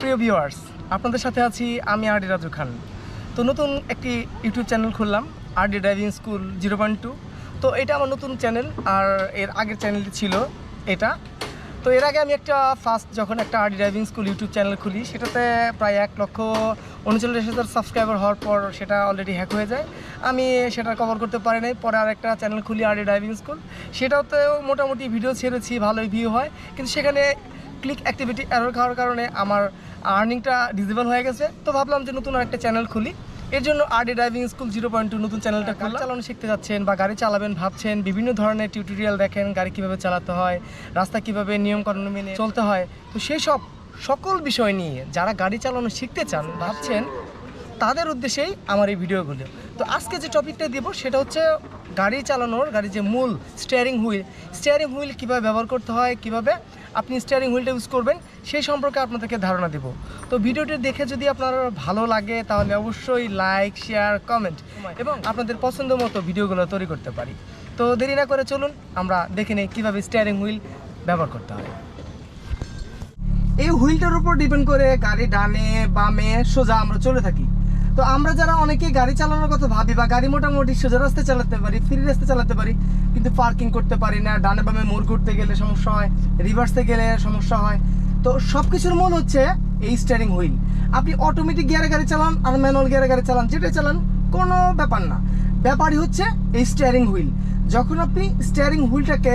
প্রিয় ভিউয়ার্স আপনাদের সাথে আছি আমি আর ডি রাজু খান। তো নতুন একটি ইউটিউব চ্যানেল খুললাম R D driving school zero point two তো এটা আমার নতুন চ্যানেল, আর এর আগের চ্যানেলটি ছিল এটা। তো এর আগে আমি একটা ফার্স্ট যখন একটা R D driving school YouTube channel খুলি, সেটাতে প্রায় এক লক্ষ উনচল্লিশ হাজার সাবস্ক্রাইবার হওয়ার পর সেটা অলরেডি হ্যাক হয়ে যায়। আমি সেটা কভার করতে পারি নাই, পরে আর একটা চ্যানেল খুলি আর ডি ড্রাইভিং স্কুল সেটাতেও মোটামুটি ভিডিও ছেড়েছি, ভালোই ভিউ হয়। কিন্তু সেখানে ক্লিক অ্যাক্টিভিটি এরর খাওয়ার কারণে আমার আর্নিংটা ডিজেবল হয়ে গেছে। তো ভাবলাম যে নতুন একটা চ্যানেল খুলি। এর জন্য RD driving school zero point two নতুন চ্যানেলটা গাড়ি চালানো। শিখতে যাচ্ছেন বা গাড়ি চালাবেন ভাবছেন বিভিন্ন ধরনের টিউটোরিয়াল দেখেন গাড়ি কীভাবে চালাতে হয় রাস্তা কীভাবে নিয়মকানুন মেনে চলতে হয়। তো সেই সব সকল বিষয় নিয়ে যারা গাড়ি চালানো শিখতে চান ভাবছেন তাদের উদ্দেশ্যেই আমার এই ভিডিওগুলো। তো আজকে যে টপিকটা দিব সেটা হচ্ছে গাড়ি চালানোর গাড়ির যে মূল স্টিয়ারিং হুইল স্টিয়ারিং হুইল কীভাবে ব্যবহার করতে হয় কীভাবে আপনি স্টিয়ারিং হুইলটা ইউজ করবেন, সেই সম্পর্কে আপনাদেরকে ধারণা দেব। তো ভিডিওটি দেখে যদি আপনার ভালো লাগে, তাহলে অবশ্যই লাইক শেয়ার কমেন্ট এবং আপনাদের পছন্দ মতো ভিডিওগুলো তৈরি করতে পারি। তো দেরি না করে চলুন, আমরা দেখে নিই কীভাবে স্টিয়ারিং হুইল ব্যবহার করতে হয়। এই হুইলটার উপর ডিপেন্ড করে গাড়ি ডানে, বামে, সোজা আমরা চলে থাকি। তো আমরা যারা অনেকে গাড়ি চালানোর কথা ভাবি বা গাড়ি মোটামুটি সোজা রাস্তায় চালাতে পারি ফ্রি রাস্তায় চালাতে পারি, কিন্তু পার্কিং করতে পারি না, ডানে বামে মোড় ঘুরতে গেলে সমস্যা হয় রিভার্সে গেলে সমস্যা হয়। তো সব কিছুর মূল হচ্ছে এই স্টিয়ারিং হুইল আপনি অটোমেটিক গিয়ারে গাড়ি চালান আর ম্যানুয়াল গিয়ারে গাড়ি চালান যেটা চালান, কোনো ব্যাপার না। ব্যাপারই হচ্ছে এই স্টিয়ারিং হুইল যখন আপনি স্টিয়ারিং হুইলটাকে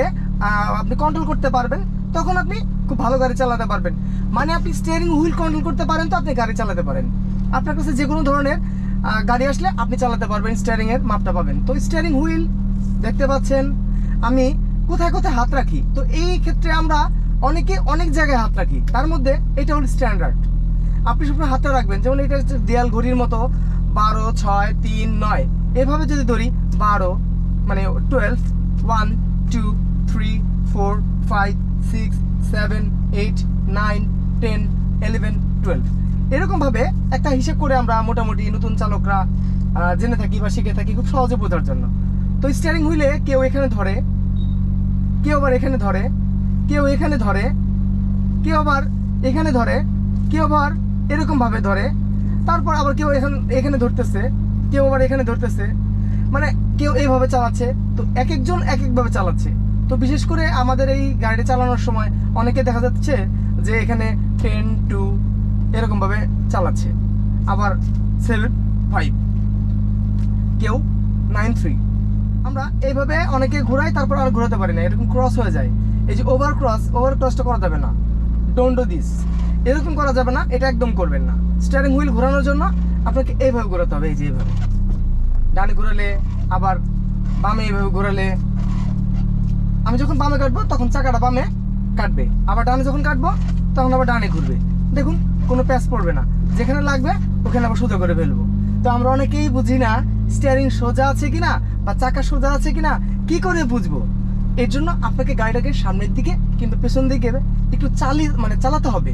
আপনি কন্ট্রোল করতে পারবেন, তখন আপনি খুব ভালো গাড়ি চালাতে পারবেন। মানে আপনি স্টিয়ারিং হুইল কন্ট্রোল করতে পারেন তো আপনি গাড়ি চালাতে পারেন। আপনার কাছে যে কোনো ধরনের গাড়ি আসলে আপনি চালাতে পারবেন স্টিয়ারিং এর মাপটা পাবেন। তো স্টিয়ারিং হুইল দেখতে পাচ্ছেন, আমি কোথায় কোথায় হাত রাখি? তো এই ক্ষেত্রে আমরা অনেকে অনেক জায়গায় হাত রাখি। তার মধ্যে এটা হল স্ট্যান্ডার্ড আপনি সবসময় হাতটা রাখবেন, যেমন এটা হচ্ছে দেয়াল ঘড়ির মতো, বারো, ছয়, তিন, নয়। এভাবে যদি ধরি, বারো মানে twelve one two three four five six seven eight nine ten eleven twelve এরকমভাবে একটা হিসেব করে আমরা মোটামুটি নতুন চালকরা জেনে থাকি বা শিখে থাকি খুব সহজে বোঝার জন্য। তো স্টিয়ারিং হুইলে কেউ এখানে ধরে, কেউ আবার এখানে ধরে, কেউ এখানে ধরে, কেউ আবার এখানে ধরে, কেউ আবার এরকম ভাবে ধরে, তারপর আবার কেউ এখানে এখানে ধরতেছে, কেউ আবার এখানে ধরতেছে। মানে কেউ এইভাবে চালাচ্ছে, তো এক একজন এক একভাবে চালাচ্ছে। তো বিশেষ করে আমাদের এই গাড়ি চালানোর সময় অনেকে দেখা যাচ্ছে যে এখানে টেন টু এরকম ভাবে চালাচ্ছে। আবার সেভেন ফাইভ কেউ নাইন থ্রি আমরা এইভাবে অনেকে ঘোরাই, তারপর আর ঘোরাতে পারি না। এরকম ক্রস হয়ে যায়। এই যে ওভার ক্রস ওভার ক্রসটা করা যাবে না। ডোন্ট ডু দিস এরকম করা যাবে না, এটা একদম করবেন না। স্টিয়ারিং হুইল ঘোরানোর জন্য আপনাকে এইভাবে ঘোরাতে হবে, এই যে এইভাবে। ডানে ঘোরালে, আবার বামে এইভাবে ঘোরালে। আমি যখন বামে কাটবো, তখন চাকাটা বামে কাটবে। আবার ডানে যখন কাটবো, তখন আবার ডানে ঘুরবে। দেখুন কোনো প্যাচ পড়বে না। যেখানে লাগবে, ওখানে আবার সোজা করে ফেলব। তো আমরা অনেকেই বুঝি না স্টিয়ারিং সোজা আছে কিনা বা চাকা সোজা আছে কিনা, কি করে বুঝব? এর জন্য আপনাকে গাড়িটাকে সামনের দিকে কিন্তু পেছন দিকে একটু চালিয়ে মানে চালাতে হবে।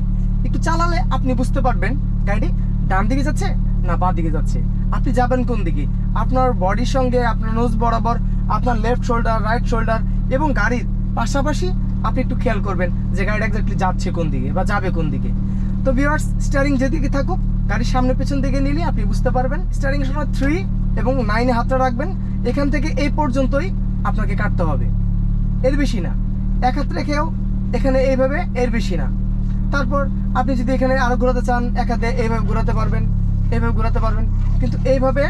একটু চালালে আপনি বুঝতে পারবেন গাড়ি ডান দিকে যাচ্ছে না বাঁ দিকে যাচ্ছে। আপনি যাবেন কোন দিকে? আপনার বডির সঙ্গে, আপনার নোজ বরাবর, আপনার লেফট শোল্ডার রাইট শোল্ডার এবং গাড়ির পাশাপাশি আপনি একটু খেয়াল করবেন যে গাড়িটা এক্স্যাক্টলি যাচ্ছে কোন দিকে বা যাবে কোন দিকে। তো ভিউয়ার্স স্টারিং যেদিকে থাকুক, গাড়ির সামনে পেছন দিকে নিলে আপনি বুঝতে পারবেন। স্টিয়ারিং সময় থ্রি এবং নাইনে হাতটা রাখবেন। এখান থেকে এই পর্যন্তই আপনাকে কাটতে হবে। এর বেশি না। এক হাত রেখেও এখানে এইভাবে এর বেশি না। তারপর আপনি যদি এখানে আরও ঘোরাতে চান, এক হাতে এইভাবে ঘোরাতে পারবেন, এইভাবে ঘোরাতে পারবেন। কিন্তু এইভাবে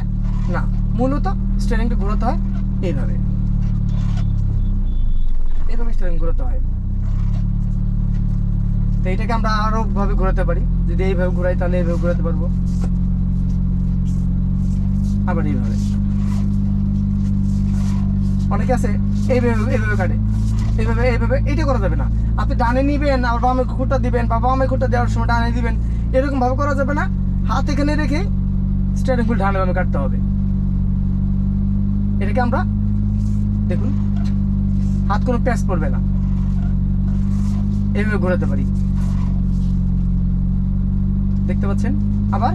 না। মূলত স্টিয়ারিংটা ঘোরাতে হয় এইভাবে। এইভাবে স্টিয়ারিং ঘোরাতে হয়। তো এটাকে আমরা আরও ভাবে ঘোরাতে পারি। যদি এইভাবে ঘোরাই, তাহলে এইভাবে ঘোরাতে পারব। আবার এইভাবে। অনেকে আছে, এইভাবে এইভাবে কাটে। এইভাবে এইভাবে, এটা করা যাবে না। আপনি ডানে নিবেন, আবার বামে খুঁটা দিবেন, বা বামে খুঁটা দেওয়ার সময় ডানে দিবেন, এরকম ভাবে করা যাবে না। হাত এখানে রেখে স্টিয়ারিং হুইল ডানে বামে কাটতে হবে। এটাকে আমরা, দেখুন, হাত কোনো প্যাচ পড়বে না। এইভাবে ঘোরাতে পারি। দেখতে পাচ্ছেন? আবার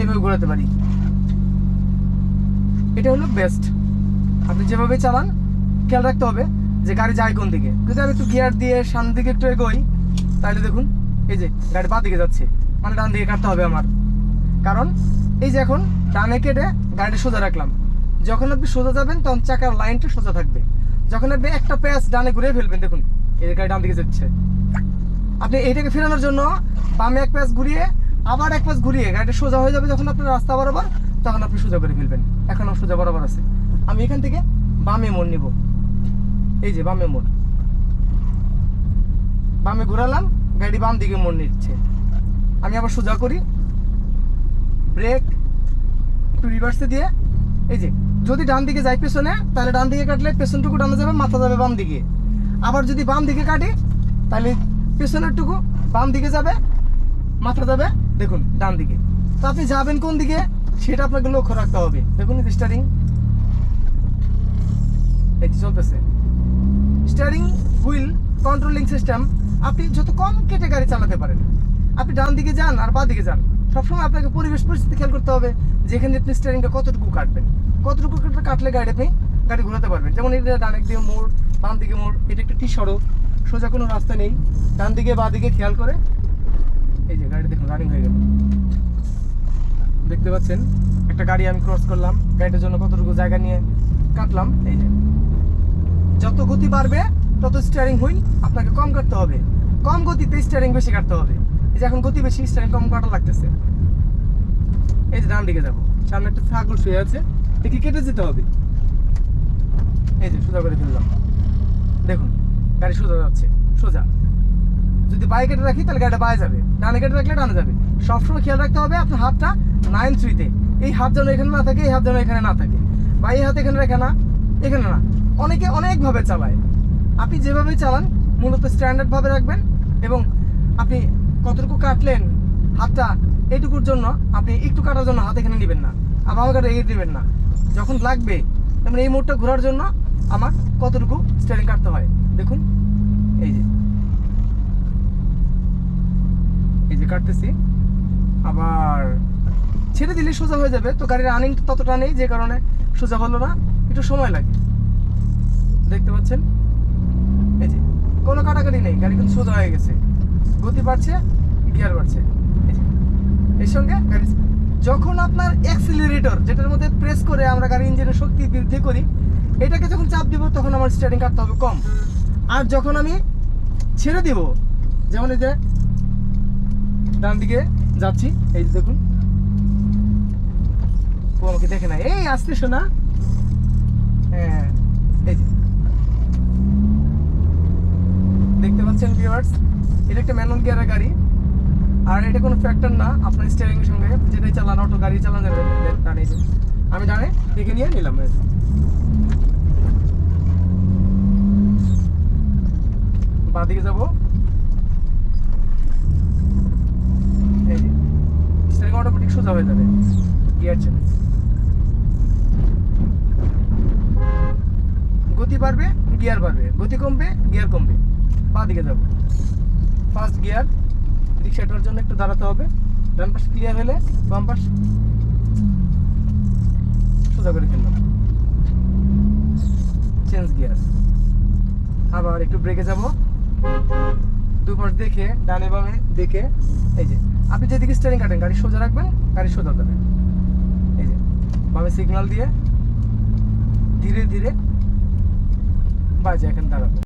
এইভাবে ঘোরাতে পারি। এটা হলো বেস্ট আপনি যেভাবে চালান, খেয়াল রাখতে হবে যে গাড়ি যায় কোন দিকে। যদি আমি একটু গিয়ার দিয়ে সামনের দিকে একটু এগোই, তাহলে দেখুন, এই যে গাড়ি বাঁ দিকে যাচ্ছে মানে ডান দিকে কাটতে হবে আমার। কারণ এই যে এখন ডানে কেটে গাড়িটা সোজা রাখলাম। যখন আপনি সোজা যাবেন, তখন চাকার লাইনটা সোজা থাকবে। যখন আপনি একটা প্যাচ ডানে ঘুরে ফেলবেন, দেখুন, এই যে গাড়ি ডান দিকে যাচ্ছে। আপনি এইটাকে ফেরানোর জন্য বামে এক প্যাচ ঘুরিয়ে আবার এক প্যাচ ঘুরিয়ে গাড়িটা সোজা হয়ে যাবে যখন আপনার রাস্তা বরাবর, তখন আপনি সোজা করে ফেলবেন। এখনও সোজা বরাবর আছে। আমি এখান থেকে বামে মোড় নিব। এই যে বামে মোড়। বামে ঘোরালাম, গাড়ি বাম দিকে মোড় নিচ্ছে। আমি আবার সোজা করি। ব্রেক একটু রিভার্সে দিয়ে, এই যে, যদি ডান দিকে যাই পেছনে, তাহলে ডান দিকে কাটলে পেছনটুকু ডানে যাবে, মাথা যাবে বাম দিকে। আবার যদি বাম দিকে কাটি, তাহলে পেছনেরটুকু বাম দিকে যাবে, মাথা যাবে দেখুন ডান দিকে তো আপনি যাবেন কোন দিকে? সেটা আপনাকে লক্ষ্য রাখতে হবে। দেখুন স্টারিং এই চলতেছে। স্টিয়ারিং হুইল কন্ট্রোলিং সিস্টেম আপনি যত কম কেটে গাড়ি চালাতে পারেন, আপনি ডান দিকে যান আর বা দিকে যান, সবসময় আপনাকে পরিবেশ পরিস্থিতি খেয়াল করতে হবে, যেখানে আপনি স্টিয়ারিংটা কতটুকু কাটবেন। কতটুকু কাটলে কাটলে গাড়ি আপনি, গাড়ি ঘোরাতে পারবেন। যেমন এটা ডান দিকে মোড় বাম দিকে মোড়, এটা একটা টি সড়ক, সোজা কোনো রাস্তা নেই। ডান দিকে বা দিকে খেয়াল করে এই যে গাড়ি দেখুন রানিং হয়ে গেল। দেখতে পাচ্ছেন, একটা গাড়ি আমি ক্রস করলাম, গাড়িটার জন্য কতটুকু জায়গা নিয়ে কাটলাম, এই যে। যত গতি বাড়বে, তত স্টিয়ারিং হুইল আপনাকে কম কাটতে হবে। কম গতিতে স্টিয়ারিং বেশি কাটতে হবে। এই যে এখন গতি বেশি স্টিয়ারিং কম কাটা লাগতেছে। এই যে ডান দিকে যাব। সামনে একটা ছাগল শুয়ে আছে, দেখি কেটে যেতে হবে। এই যে সোজা করে দিলাম দেখুন, গাড়ি সোজা যাচ্ছে, সোজা। যদি বাই কেটে রাখি, তাহলে গাড়িটা বাই যাবে। ডানে কেটে রাখলে ডানে যাবে। সবসময় খেয়াল রাখতে হবে আপনার হাতটা নাইন থ্রিতে এই হাত যেন এখানে না থাকে, এই হাত যেন এখানে না থাকে। বা এই হাত এখানে রেখে না, এখানে না। অনেকে অনেকভাবে চালায়। আপনি যেভাবে চালান, মূলত স্ট্যান্ডার্ডভাবে রাখবেন এবং আপনি কতটুকু কাটলেন, হাতটা এইটুকুর জন্য আপনি একটু কাটার জন্য হাত এখানে নেবেন না। আবার আমাকে এগিয়ে দেবেন না। যখন লাগবে, তেমন এই মোড়টা ঘোরার জন্য আমার কতটুকু স্টিয়ারিং কাটতে হয়? দেখুন, এই যে এই যে কাটতেছি। আবার ছেড়ে দিলে সোজা হয়ে যাবে। তো গাড়ির রানিং ততটা নেই, যে কারণে সোজা হলো না। একটু সময় লাগে। দেখতে পাচ্ছেন? এই যে, কোনো কাটাকাটি নেই। গাড়ি কিন্তু সোজা হয়ে গেছে। গতি বাড়ছে গিয়ার বাড়ছে। এর সঙ্গে গাড়ি যখন আপনার অ্যাক্সিলারেটর যেটার মধ্যে প্রেস করে আমরা গাড়ি ইঞ্জিনের শক্তি বৃদ্ধি করি, এটাকে যখন চাপ দিব, তখন আমার স্টার্টিং কাটতে হবে কম। আর যখন আমি ছেড়ে দিব, যেমন এই যে ডান দিকে যাচ্ছি। এই যে দেখুন। ও আমাকে দেখে না এই আসতে শোনা হ্যাঁ এই যে। দেখতে পাচ্ছেন ভিউয়ার্স এটা একটা ম্যানুয়াল গিয়ারের গাড়ি। আর এটা কোনো ফ্যাক্টর না, আপনার স্টিয়ারিং এর সঙ্গে। যেটাই চালান অটো গাড়ি চালান ডানে আমি ডানে দেখে নিয়ে নিলাম বাঁ দিকে যাব এই যে স্টিয়ারিং অটোমেটিক সোজা হয়ে যাবে গিয়ার চেঞ্জ গতি বাড়বে গিয়ার বাড়বে। গতি কমবে গিয়ার কমবে। পা দিকে যাব। ফার্স্ট গিয়ার রিক্সাটার জন্য একটু দাঁড়াতে হবে। ডান পাশ ক্লিয়ার হলে বাম পাশ সোজা করে ফেললাম। চেঞ্জ গিয়ার আবার একটু ব্রেকে যাব। দুপাশ দেখে, ডানে বামে দেখে, এই যে। আপনি যেদিকে স্টারিং কাটেন, গাড়ি সোজা রাখবেন, গাড়ি সোজা দেবেন এই যে, বামে সিগন্যাল দিয়ে ধীরে ধীরে বাজে, এখন দাঁড়াবো।